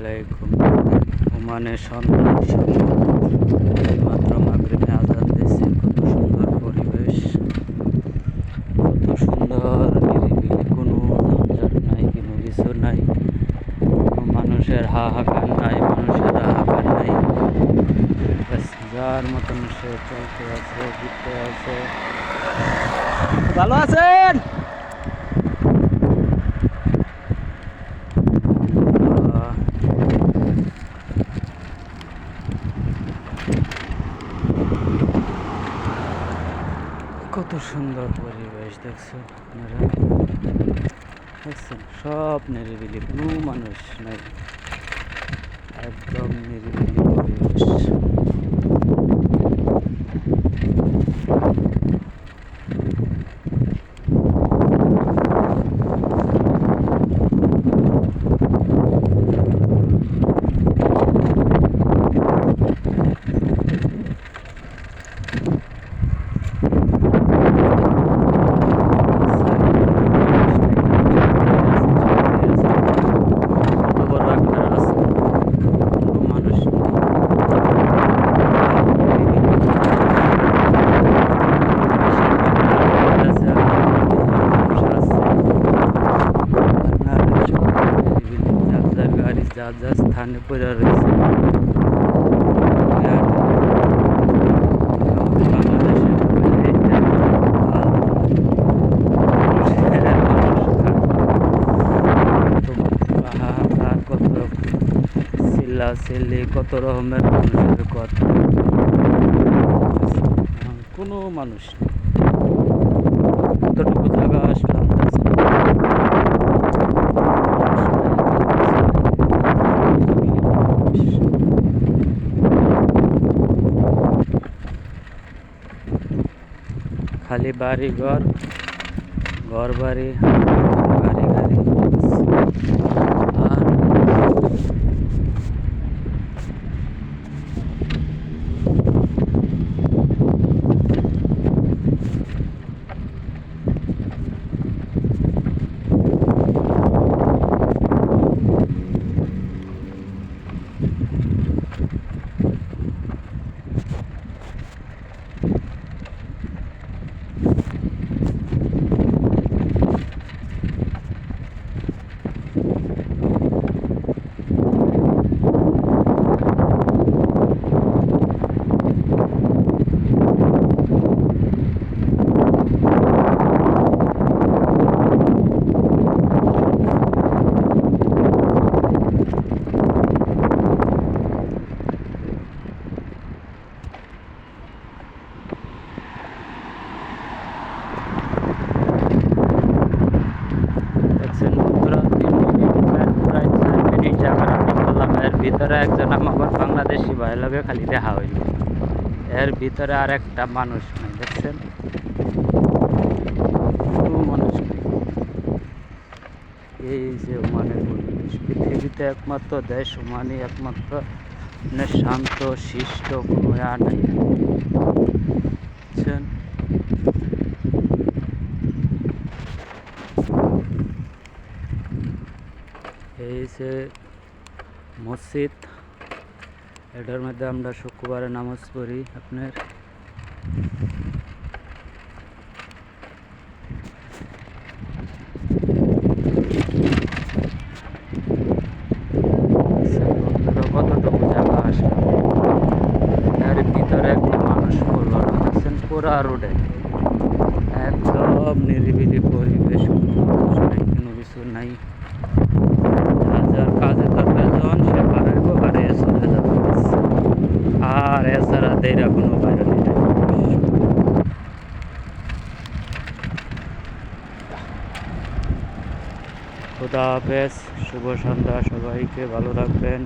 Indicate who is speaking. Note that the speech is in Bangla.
Speaker 1: আলাইকুম। ওমানের সন্তান মাত্র মাগরিবে আজান দিয়েছে। কত সুন্দর পরিবেশ, কত সুন্দর নিরিবিলি, কোনো ঝঞ্ঝাট নাই, কোনো কিছু নাই। মানুষের হাহাকার নাই, মানুষের হাহাকার নাই। যার মতন সে চলতে আছে, ঘুরতে আছে। ভালো আছেন? কত সুন্দর পরিবেশ দেখছ আপনারা? দেখছেন? সব নিরিবিলি কোনো মানুষ নাই। একদম নিরিবিলি পরিবেশ কত বড় একটা রাস্তা কোনো মানুষ নেই। যার যার গাড়ি যার যার পড়ে রয়েছে কত রকমের মানুষের কথা কোনো মানুষ। কতটুকু জায়গা আসলাম খালি বাড়ি ঘর ঘর বাড়ি গাড়ি গাড়ি আর ভিতরে একজন আমার বাংলাদেশি ভাই খালি দেখা হইল। এর ভিতরে আর একটা মানুষ নাই, দেখছেন? মানুষ নেই। এই যে ওমানের পৃথিবীতে একমাত্র দেশ ওমানই একমাত্র মানে শান্ত, শিষ্ট কোনো ইয়া নাই এই যে মসজিদ। এটার মধ্যে আমরা শুক্রবারে নামাজ পড়ি, আপনার? পুরা রোডে একদম নিরিবিলি পরিবেশ কোনো কিছু নাই। খুদা হাফেজ শুভ সন্ধ্যা সবাইকে ভালো রাখবেন